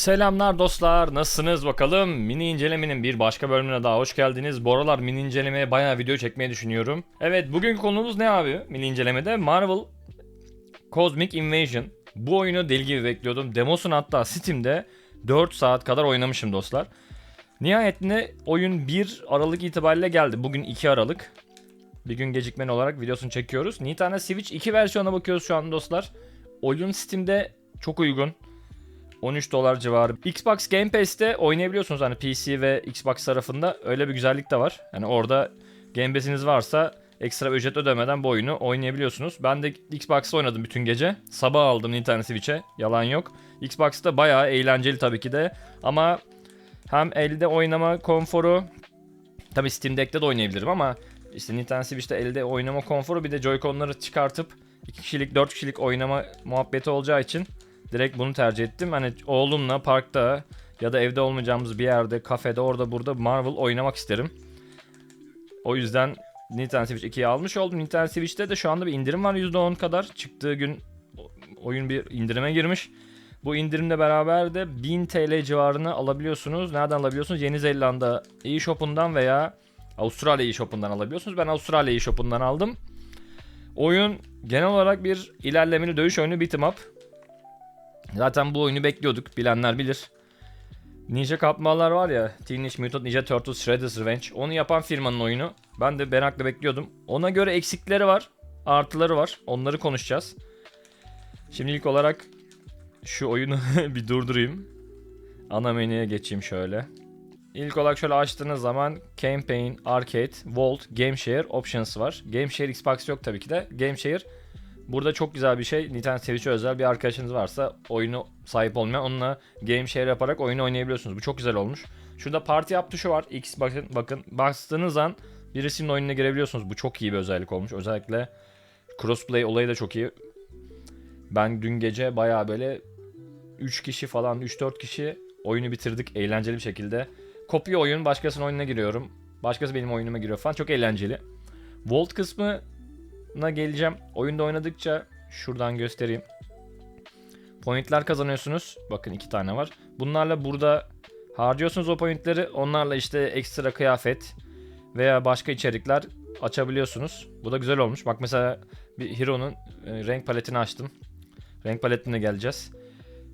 Selamlar dostlar nasılsınız bakalım? Mini incelemenin bir başka bölümüne daha hoş geldiniz. Bu aralar mini incelemeye bayağı video çekmeyi düşünüyorum. Evet bugünkü konumuz ne abi mini incelemede? Marvel Cosmic Invasion. Bu oyunu deli gibi bekliyordum. Demosunu hatta Steam'de 4 saat kadar oynamışım dostlar. Nihayetinde oyun 1 Aralık itibariyle geldi. Bugün 2 Aralık. Bir gün gecikmeli olarak videosunu çekiyoruz. Nintendo Switch 2 versiyona bakıyoruz şu an dostlar. Oyun Steam'de çok uygun 13 dolar civarı. Xbox Game Pass'te oynayabiliyorsunuz hani PC ve Xbox tarafında öyle bir güzellik de var. Yani orada Game Pass'iniz varsa ekstra ücret ödemeden bu oyunu oynayabiliyorsunuz. Ben de Xbox'ta oynadım bütün gece. Sabah aldım Nintendo Switch'e. Yalan yok. Xbox'ta bayağı eğlenceli tabii ki de. Ama hem elde oynama konforu tabii Steam Deck'te de oynayabilirim ama işte Nintendo Switch'te elde oynama konforu bir de Joy-Con'ları çıkartıp 2 kişilik 4 kişilik oynama muhabbeti olacağı için Direkt bunu tercih ettim. Hani oğlumla parkta ya da evde olmayacağımız bir yerde, kafede, orada burada Marvel oynamak isterim. O yüzden Nintendo Switch 2'yi almış oldum. Nintendo Switch'te de şu anda bir indirim var %10 kadar. Çıktığı gün oyun bir indirime girmiş. Bu indirimle beraber de 1000 TL civarını alabiliyorsunuz. Nereden alabiliyorsunuz? Yeni Zelanda eShop'undan veya Avustralya eShop'undan alabiliyorsunuz. Ben Avustralya eShop'undan aldım. Oyun genel olarak bir ilerlemeli dövüş oyunu beat'em up. Zaten bu oyunu bekliyorduk. Bilenler bilir. Ninja Kapmalar var ya Teenage Mutant Ninja Turtles Shredder's Revenge. Onu yapan firmanın oyunu. Ben de merakla bekliyordum. Ona göre eksikleri var. Artıları var. Onları konuşacağız. Şimdi ilk olarak şu oyunu bir durdurayım. Ana menüye geçeyim şöyle. İlk olarak şöyle açtığınız zaman Campaign, Arcade, Vault, Game Share Options var. Game Share Xbox yok tabii ki de. Game Share Burada çok güzel bir şey. Nintendo Switch'e özel bir arkadaşınız varsa oyunu sahip olmayan onunla game share yaparak oyunu oynayabiliyorsunuz. Bu çok güzel olmuş. Şurada parti yap tuşu var. X bakın bakın bastığınız an birisinin oyununa girebiliyorsunuz. Bu çok iyi bir özellik olmuş. Özellikle crossplay olayı da çok iyi. Ben dün gece baya böyle 3 kişi falan 3-4 kişi oyunu bitirdik eğlenceli bir şekilde. Kopya oyun başkasının oyununa giriyorum. Başkası benim oyunuma giriyor falan. Çok eğlenceli. Vault kısmı na geleceğim. Oyunda oynadıkça şuradan göstereyim. Pointler kazanıyorsunuz. Bakın iki tane var. Bunlarla burada harcıyorsunuz o pointleri. Onlarla işte ekstra kıyafet veya başka içerikler açabiliyorsunuz. Bu da güzel olmuş. Bak mesela bir Hero'nun e, renk paletini açtım. Renk paletine geleceğiz.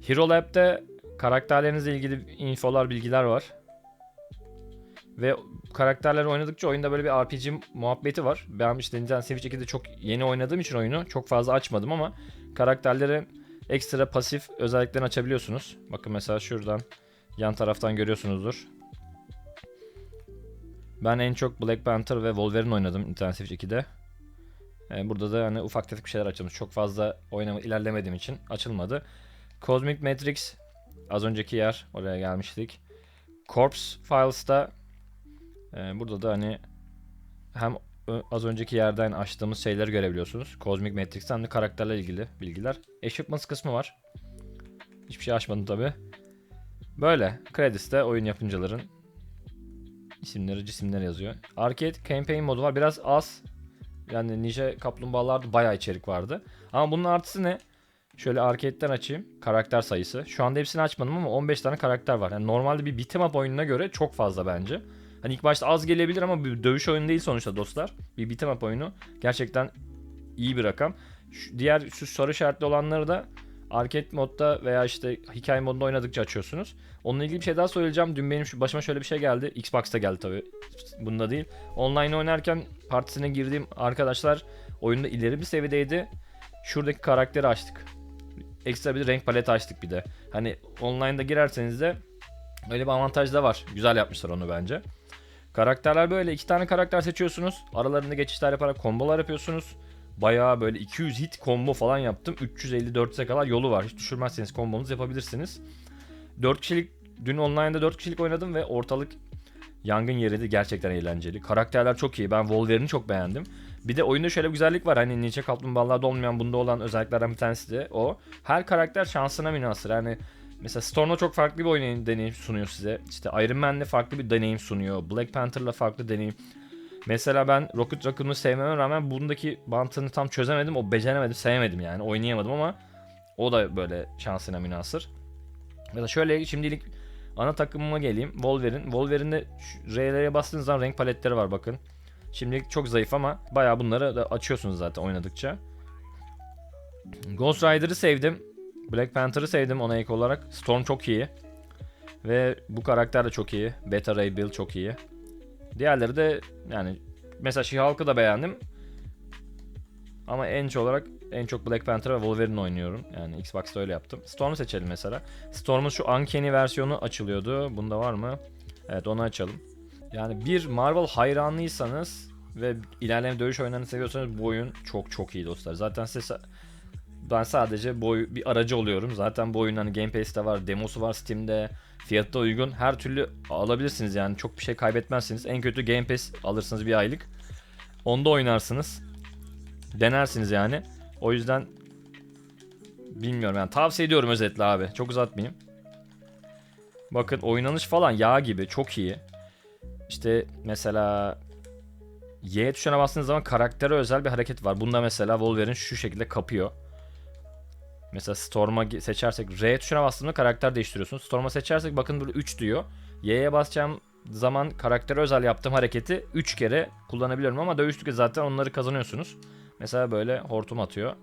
Hero Lab'de karakterlerinizle ilgili infolar, bilgiler var. Ve karakterleri oynadıkça oyunda böyle bir RPG muhabbeti var. Ben işte Nintendo Switch 2'de çok yeni oynadığım için oyunu çok fazla açmadım ama karakterlerin ekstra pasif özelliklerini açabiliyorsunuz. Bakın mesela şuradan yan taraftan görüyorsunuzdur. Ben en çok Black Panther ve Wolverine oynadım Nintendo Switch 2'de. Ee, burada da hani ufak tefek bir şeyler açılmış. Çok fazla oynama ilerlemediğim için açılmadı. Cosmic Matrix az önceki yer oraya gelmiştik. Corpse Files'ta ee, burada da hani hem az önceki yerden açtığımız şeyleri görebiliyorsunuz. Cosmic Matrix'ten de karakterle ilgili bilgiler. Achievements kısmı var. Hiçbir şey açmadım tabi. Böyle. Credits'te oyun yapımcıların isimleri, cisimleri yazıyor. Arcade Campaign modu var. Biraz az. Yani Ninja Kaplumbağalarda bayağı içerik vardı. Ama bunun artısı ne? Şöyle arcade'den açayım. Karakter sayısı. Şu anda hepsini açmadım ama 15 tane karakter var. Yani normalde bir beat'em up oyununa göre çok fazla bence. Hani ilk başta az gelebilir ama bir dövüş oyunu değil sonuçta dostlar. Bir beat'em up oyunu. Gerçekten iyi bir rakam. Şu, diğer şu sarı şartlı olanları da arcade modda veya işte hikaye modunda oynadıkça açıyorsunuz. Onunla ilgili bir şey daha söyleyeceğim. Dün benim şu başıma şöyle bir şey geldi. Xbox'ta geldi tabii. Bunda değil. Online oynarken partisine girdiğim arkadaşlar oyunda ileri bir seviyedeydi. Şuradaki karakteri açtık. Ekstra bir renk paleti açtık bir de. Hani online'da girerseniz de öyle bir avantaj da var. Güzel yapmışlar onu bence. Karakterler böyle iki tane karakter seçiyorsunuz. Aralarında geçişler yaparak kombolar yapıyorsunuz. Bayağı böyle 200 hit combo falan yaptım. 350-400'e kadar yolu var. Hiç düşürmezseniz kombonuzu yapabilirsiniz. 4 kişilik dün online'da 4 kişilik oynadım ve ortalık yangın yeriydi. Gerçekten eğlenceli. Karakterler çok iyi. Ben Wolverine'i çok beğendim. Bir de oyunda şöyle bir güzellik var. Hani Ninja Kaplumbağalarda olmayan bunda olan özelliklerden bir tanesi de o. Her karakter şansına münasır. Yani Mesela Storm'la çok farklı bir oyun deneyim sunuyor size. İşte Iron Man'le farklı bir deneyim sunuyor. Black Panther'la farklı deneyim. Mesela ben Rocket Raccoon'u sevmeme rağmen bundaki bantını tam çözemedim. O beceremedim, sevmedim yani. Oynayamadım ama O da böyle şansına münasır. Ya da şöyle şimdilik ana takımıma geleyim. Wolverine. Wolverine'de R'lere bastığınız zaman renk paletleri var bakın. Şimdilik çok zayıf ama bayağı bunları da açıyorsunuz zaten oynadıkça. Ghost Rider'ı sevdim. Black Panther'ı sevdim ona ek olarak. Storm çok iyi. Ve bu karakter de çok iyi. Beta Ray Bill çok iyi. Diğerleri de yani mesela She-Hulk'ı da beğendim. Ama en çok olarak en çok Black Panther ve Wolverine oynuyorum. Yani Xbox'ta öyle yaptım. Storm'u seçelim mesela. Storm'un şu Uncanny versiyonu açılıyordu. Bunda var mı? Evet onu açalım. Yani bir Marvel hayranlıysanız ve ilerleyen dövüş oyunlarını seviyorsanız bu oyun çok çok iyi dostlar. Zaten size ben sadece bu oy- bir aracı oluyorum. Zaten bu oyunun hani Game Pass'te var, demosu var Steam'de. Fiyatı da uygun. Her türlü alabilirsiniz yani. Çok bir şey kaybetmezsiniz. En kötü Game Pass alırsınız bir aylık. Onda oynarsınız. Denersiniz yani. O yüzden bilmiyorum yani tavsiye ediyorum özetle abi. Çok uzatmayayım. Bakın oynanış falan yağ gibi çok iyi. İşte mesela Y tuşuna bastığınız zaman karaktere özel bir hareket var. Bunda mesela Wolverine şu şekilde kapıyor. Mesela Storm'a seçersek R tuşuna bastığımda karakter değiştiriyorsunuz. Storm'a seçersek bakın böyle 3 diyor. Y'ye basacağım zaman karaktere özel yaptığım hareketi 3 kere kullanabiliyorum ama dövüştükçe zaten onları kazanıyorsunuz. Mesela böyle hortum atıyor.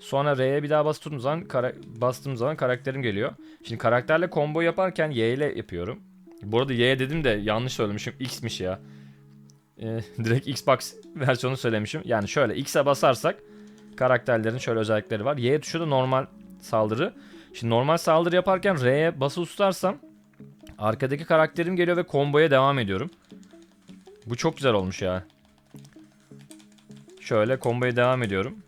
Sonra R'ye bir daha bastığım zaman bastığım zaman karakterim geliyor. Şimdi karakterle combo yaparken Y ile yapıyorum. Bu arada Y dedim de yanlış söylemişim. X'miş ya. Ee, direkt Xbox versiyonu söylemişim. Yani şöyle X'e basarsak karakterlerin şöyle özellikleri var. Y tuşu da normal saldırı. Şimdi normal saldırı yaparken R'ye basılı tutarsam arkadaki karakterim geliyor ve komboya devam ediyorum. Bu çok güzel olmuş ya. Şöyle komboya devam ediyorum.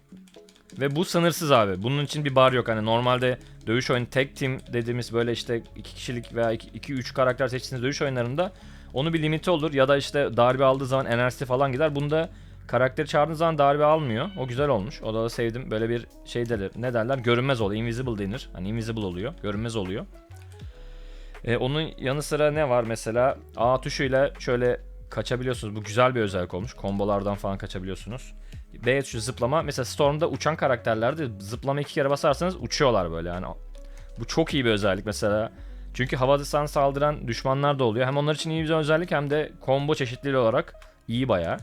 Ve bu sınırsız abi. Bunun için bir bar yok. Hani normalde dövüş oyunu tek team dediğimiz böyle işte iki kişilik veya 2-3 karakter seçtiğiniz dövüş oyunlarında onun bir limiti olur. Ya da işte darbe aldığı zaman enerjisi falan gider. Bunda karakteri çağırdığınız zaman darbe almıyor. O güzel olmuş. O da sevdim. Böyle bir şey derler. Ne derler? Görünmez oluyor. Invisible denir. Hani invisible oluyor. Görünmez oluyor. Ee, onun yanı sıra ne var mesela? A tuşuyla şöyle kaçabiliyorsunuz. Bu güzel bir özellik olmuş. Kombolardan falan kaçabiliyorsunuz. B tuşu zıplama. Mesela Storm'da uçan karakterlerde zıplama iki kere basarsanız uçuyorlar böyle yani. Bu çok iyi bir özellik mesela. Çünkü havadan saldıran düşmanlar da oluyor. Hem onlar için iyi bir özellik hem de combo çeşitliliği olarak iyi baya.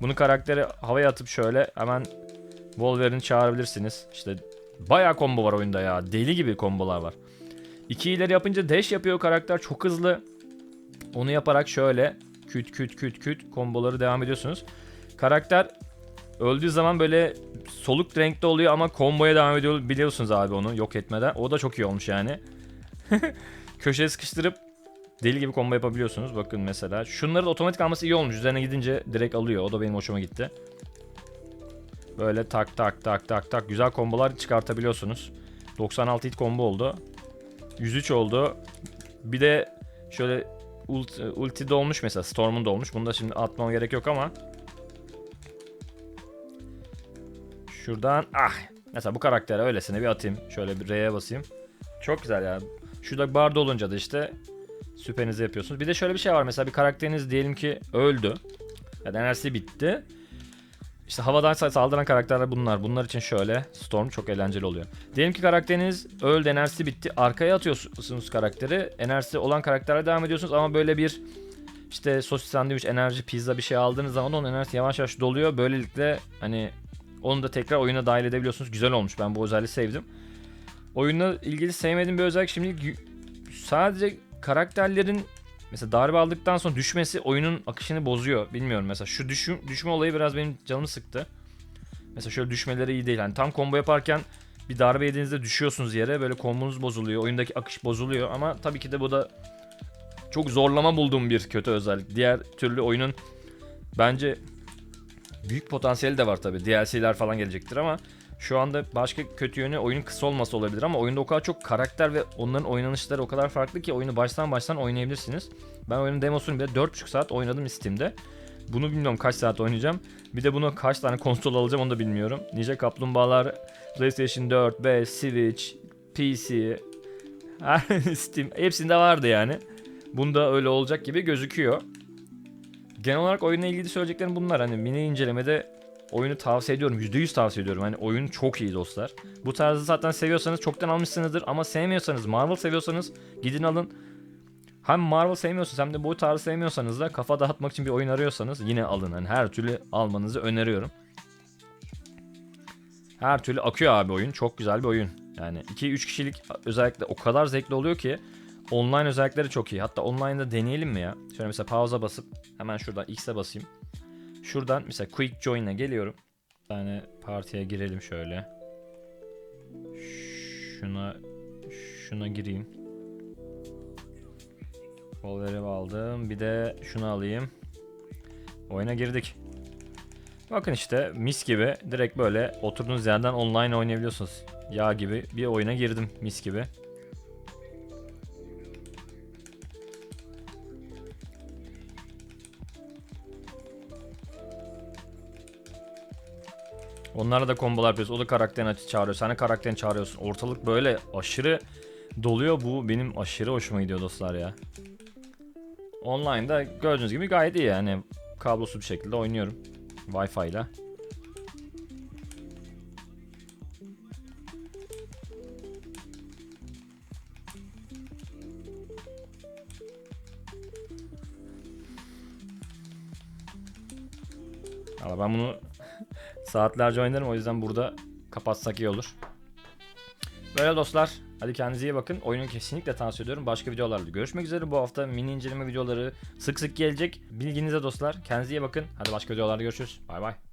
Bunu karakteri havaya atıp şöyle hemen Wolverine çağırabilirsiniz. İşte baya combo var oyunda ya. Deli gibi kombolar var. İki ileri yapınca dash yapıyor karakter çok hızlı. Onu yaparak şöyle küt küt küt küt komboları devam ediyorsunuz. Karakter öldüğü zaman böyle soluk renkte oluyor ama komboya devam ediyor biliyorsunuz abi onu yok etmeden. O da çok iyi olmuş yani. Köşeye sıkıştırıp deli gibi combo yapabiliyorsunuz. Bakın mesela. Şunların otomatik alması iyi olmuş. Üzerine gidince direkt alıyor. O da benim hoşuma gitti. Böyle tak tak tak tak tak güzel kombolar çıkartabiliyorsunuz. 96 hit combo oldu. 103 oldu. Bir de şöyle ult, ulti dolmuş mesela. Storm'un dolmuş. Bunu da şimdi atmama gerek yok ama. Şuradan ah. Mesela bu karaktere öylesine bir atayım. Şöyle bir R'ye basayım. Çok güzel ya. Şurada barda olunca da işte süperinizi yapıyorsunuz. Bir de şöyle bir şey var. Mesela bir karakteriniz diyelim ki öldü. Ya enerjisi bitti. İşte havadan saldıran karakterler bunlar. Bunlar için şöyle Storm çok eğlenceli oluyor. Diyelim ki karakteriniz öldü, enerjisi bitti. Arkaya atıyorsunuz karakteri. Enerjisi olan karakterle devam ediyorsunuz ama böyle bir işte sosis sandviç, enerji, pizza bir şey aldığınız zaman onun enerjisi yavaş yavaş doluyor. Böylelikle hani onu da tekrar oyuna dahil edebiliyorsunuz. Güzel olmuş. Ben bu özelliği sevdim. Oyunla ilgili sevmediğim bir özellik şimdi sadece karakterlerin mesela darbe aldıktan sonra düşmesi oyunun akışını bozuyor. Bilmiyorum mesela şu düşüm, düşme olayı biraz benim canımı sıktı. Mesela şöyle düşmeleri iyi değil. Hani tam combo yaparken bir darbe yediğinizde düşüyorsunuz yere böyle kombonuz bozuluyor. Oyundaki akış bozuluyor ama tabii ki de bu da çok zorlama bulduğum bir kötü özellik. Diğer türlü oyunun bence büyük potansiyeli de var tabii. DLC'ler falan gelecektir ama şu anda başka kötü yönü oyunun kısa olması olabilir ama oyunda o kadar çok karakter ve onların oynanışları o kadar farklı ki oyunu baştan baştan oynayabilirsiniz. Ben oyunun demosunu bile 4,5 saat oynadım Steam'de. Bunu bilmiyorum kaç saat oynayacağım. Bir de bunu kaç tane konsol alacağım onu da bilmiyorum. Nice Kaplumbağalar, PlayStation 4, 5, Switch, PC, Steam hepsinde vardı yani. Bunda öyle olacak gibi gözüküyor. Genel olarak oyunla ilgili söyleyeceklerim bunlar. Hani mini incelemede oyunu tavsiye ediyorum. %100 tavsiye ediyorum. Hani oyun çok iyi dostlar. Bu tarzı zaten seviyorsanız çoktan almışsınızdır ama sevmiyorsanız Marvel seviyorsanız gidin alın. Hem Marvel sevmiyorsanız hem de bu tarzı sevmiyorsanız da kafa dağıtmak için bir oyun arıyorsanız yine alın. Hani her türlü almanızı öneriyorum. Her türlü akıyor abi oyun. Çok güzel bir oyun. Yani 2-3 kişilik özellikle o kadar zevkli oluyor ki online özellikleri çok iyi. Hatta online'da deneyelim mi ya? Şöyle mesela pauza basıp hemen şuradan X'e basayım. Şuradan mesela Quick Join'e geliyorum. Bir tane partiye girelim şöyle. Şuna şuna gireyim. Kol verev aldım. Bir de şunu alayım. Oyuna girdik. Bakın işte mis gibi direkt böyle oturduğunuz yerden online oynayabiliyorsunuz. Yağ gibi bir oyuna girdim mis gibi. Onlarla da kombolar yapıyoruz. O da karakterini çağırıyor. Sen de karakterini çağırıyorsun. Ortalık böyle aşırı doluyor. Bu benim aşırı hoşuma gidiyor dostlar ya. Online'da gördüğünüz gibi gayet iyi yani. Kablosuz bir şekilde oynuyorum. Wi-Fi ile. Valla ben bunu saatlerce oynarım o yüzden burada kapatsak iyi olur. Böyle dostlar. Hadi kendinize iyi bakın. Oyunu kesinlikle tavsiye ediyorum. Başka videolarla görüşmek üzere. Bu hafta mini inceleme videoları sık sık gelecek. Bilginize dostlar. Kendinize iyi bakın. Hadi başka videolarda görüşürüz. Bay bay.